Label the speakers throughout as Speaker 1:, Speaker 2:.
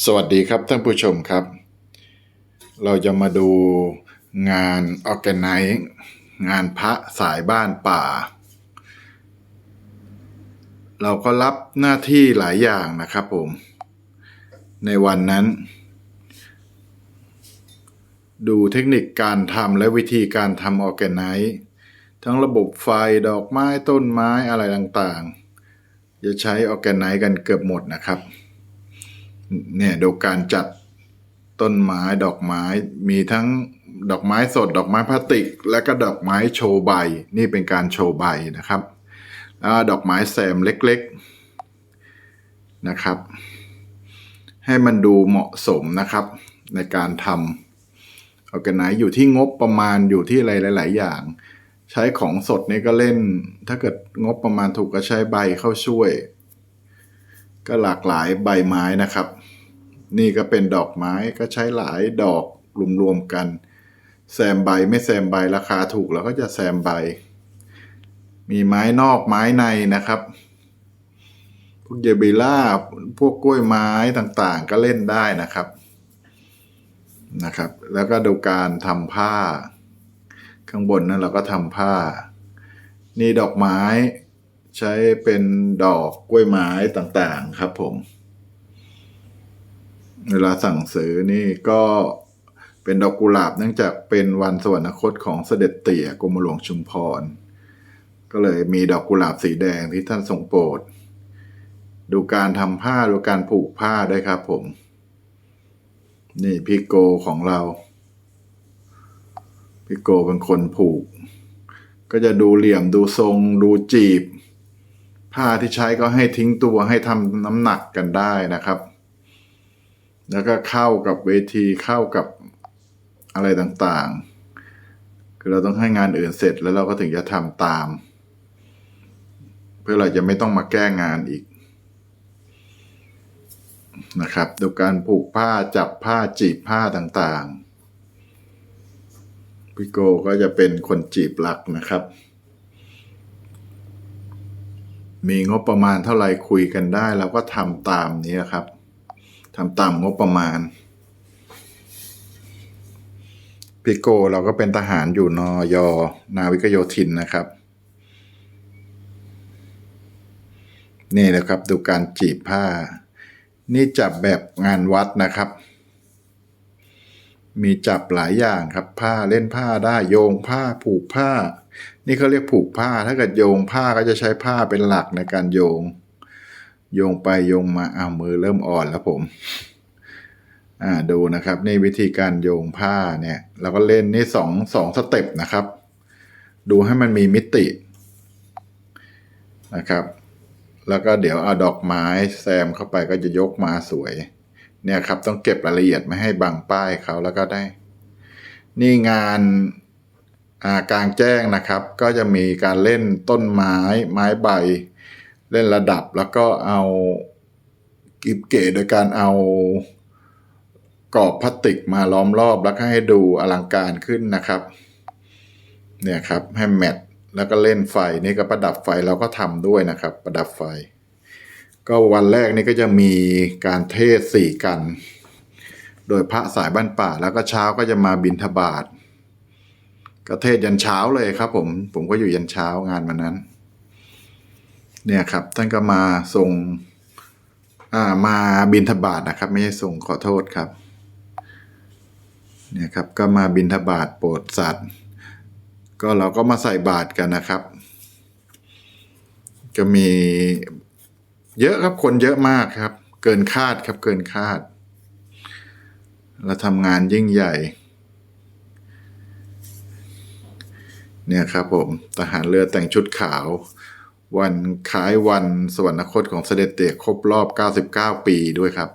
Speaker 1: สวัสดีครับท่านผู้ชมครับ เราจะมาดูงานออแกไนงานพระสายบ้านป่า เราก็รับหน้าที่หลายอย่างนะครับผม ในวันนั้น ดูเทคนิคการทำและวิธีการทำออแกไนทั้งระบบไฟดอกไม้ต้นไม้อะไรต่างๆ จะใช้ออแกไนกันเกือบหมดนะครับ เนี่ยดูการจัดต้นไม้ดอกไม้มีทั้งดอกไม้สด ดอกไม้พลาสติก และก็ดอกไม้โชว์ใบ นี่เป็นการโชว์ใบนะครับแล้วดอกไม้แซมเล็กๆนะครับ ให้มันดูเหมาะสมนะครับ ในการทำออแกไนอยู่ที่งบประมาณอยู่ที่อะไรหลาย ๆ อย่าง ใช้ของสดนี่ก็เล่น ถ้าเกิดงบประมาณถูกก็ใช้ใบเข้าช่วย ก็หลากหลายใบไม้นะครับ นี่ก็เป็นดอกไม้ก็ใช้หลายดอกรวมๆกัน แซมใบไม่แซมใบราคาถูกเราก็จะแซมใบ มีไม้นอกไม้ในนะครับ พวกเยบิล่าพวกกล้วยไม้ต่างๆ ก็เล่นได้นะครับนะครับ แล้วก็ดูการทำผ้า ข้างบนนั้นเราก็ทำผ้า นี่ดอกไม้ใช้เป็นดอกกล้วยไม้ต่างๆครับผม เวลาสั่งซื้อนี่ก็เป็นดอกกุหลาบเนื่องจากเป็นวันสวรรคตของเสด็จเตี่ยกรมหลวงชุมพร ก็เลยมีดอกกุหลาบสีแดงที่ท่านทรงโปรด ดูการทำผ้าดูการผูกผ้าได้ครับผม นี่พี่โกของเรา พี่โกเป็นคนผูก ก็จะดูเหลี่ยมดูทรง ดูจีบ ผ้าที่ใช้ก็ให้ทิ้งตัวให้ทำน้ำหนักกันได้นะครับ แล้วก็เข้ากับเวทีเข้ากับอะไรต่างๆ คือเราต้องให้งานอื่นเสร็จแล้วเราก็ถึงจะทำตาม เพื่อเราจะไม่ต้องมาแก้งานอีกนะครับดูการผูกผ้าจับผ้าจีบผ้าต่างๆพี่โกก็จะเป็นคนจีบหลักนะครับ มีงบประมาณเท่าไหร่คุยกันได้เราก็ทำตามนี้ครับ ทำตามงบประมาณ พี่โกเราก็เป็นทหารอยู่นอยนาวิกโยธินนะครับ นี่นะครับดูการจีบผ้า นี่จับแบบงานวัดนะครับ มีจับหลายอย่างครับ ผ้าเล่นผ้าได้โยงผ้าผูกผ้า นี่เขาเรียกผูกผ้าถ้าเกิดโยงผ้าก็จะใช้ผ้าเป็นหลักในการโยง โยงไปโยงมาอ้าวมือเริ่มอ่อนแล้วผม อ่าดูนะครับ นี่วิธีการโยงผ้าเนี่ยเราก็เล่นนี่สองสองสเต็ปนะครับ ดูให้มันมีมิตินะครับ แล้วก็เดี๋ยวเอาดอกไม้แซมเข้าไปก็จะยกมาสวย เนี่ยครับ ต้องเก็บรายละเอียดไม่ให้บังป้ายเขาแล้วก็ได้ นี่งานกลางแจ้งนะครับ ก็จะมีการเล่นต้นไม้ไม้ใบ เล่นระดับแล้วก็เอากิบเก๋โดยการเอากรอบพลาสติกมาล้อมรอบแล้วก็ให้ดูอลังการขึ้นนะครับ เนี่ยครับให้แมทแล้วก็เล่นไฟนี่ก็ประดับไฟเราก็ทำด้วยนะครับ ประดับไฟ ก็วันแรกนี่ก็จะมีการเทศสี่กัน โดยพระสายบ้านป่า แล้วก็เช้าก็จะมาบินทบาทก็เทศยันเช้าเลยครับ ผมผมก็อยู่ยันเช้างานวันนั้น เนี่ยครับท่านก็มาทรงอ่ามาบินทบาทนะครับ ไม่ใช่ทรงขอโทษครับ เนี่ยครับก็มาบินทบาทโปรดสัตว์ ก็เราก็มาใส่บาตรกันนะครับ ก็มีเยอะครับคนเยอะมากครับ เกินคาดครับเกินคาด เราทำงานยิ่งใหญ่ เนี่ยครับผมทหารเรือแต่งชุดขาว วันคล้ายวันสวรรคตของเสด็จเตี่ยครบรอบ 99 ปีด้วยครับ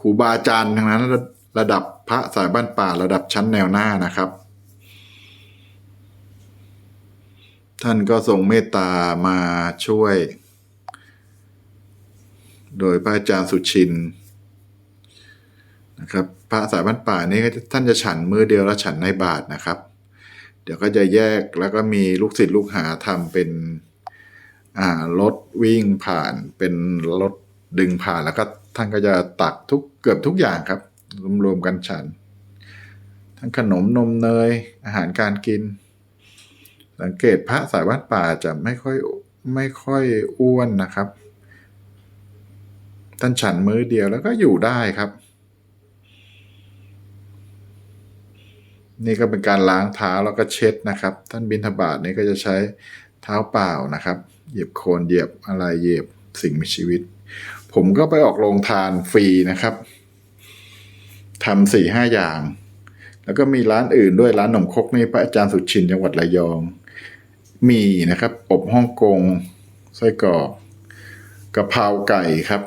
Speaker 1: ครูบาอาจารย์ทั้งนั้นระระดับพระสายบ้านป่าระดับชั้นแนวหน้านะครับ ท่านก็ทรงเมตตามาช่วย โดยพระอาจารย์สุชินนะครับพระสายบ้านป่านี้ท่านจะฉันมือเดียวแล้วฉันในบาทนะครับ เดี๋ยวก็จะแยกแล้วก็มีลูกศิษย์ลูกหาทำเป็น อ่ารถวิ่งผ่านเป็นรถดึงผ่านแล้วก็ท่านก็จะตักทุกเกือบทุกอย่างครับ รวมๆกันฉัน ทั้งขนมนมเนย อาหารการกิน สังเกตพระสายวัดป่าจะไม่ค่อยไม่ค่อยอ้วนนะครับ ท่านฉันมื้อเดียวแล้วก็อยู่ได้ครับ นี่ก็เป็นการล้างเท้าแล้วก็เช็ดนะครับ ท่านบินทบาทนี่ก็จะใช้ เท้าเปล่านะครับ เหยียบโคลนเหยียบอะไรเหยียบสิ่งมีชีวิต ผมก็ไปออกโรงทานฟรีนะครับทำสี่ห้าอย่าง แล้วก็มีร้านอื่นด้วยร้านหนมคกนี่พระอาจารย์สุชินจังหวัดระยอง มีนะครับ อบฮ่องกงไส้กรอกกะเพราไก่ครับ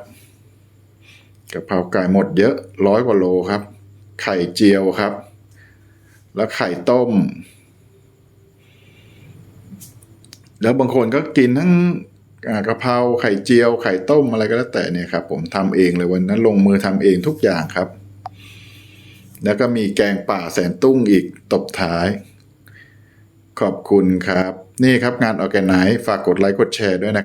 Speaker 1: กะเพราไก่หมดเยอะร้อยกว่าโลครับ ไข่เจียวครับ แล้วไข่ต้ม แล้วบางคนก็กินทั้งกะเพราไข่เจียวไข่ต้มอะไรก็แล้วแต่เนี่ยครับ ผมทำเองเลยวันนั้นลงมือทำเองทุกอย่างครับ แล้วก็มีแกงป่าแสนตุ้งอีกตบท้าย ขอบคุณครับ นี่ครับงานออแกไนฝากกดไลค์กดแชร์ด้วยนะ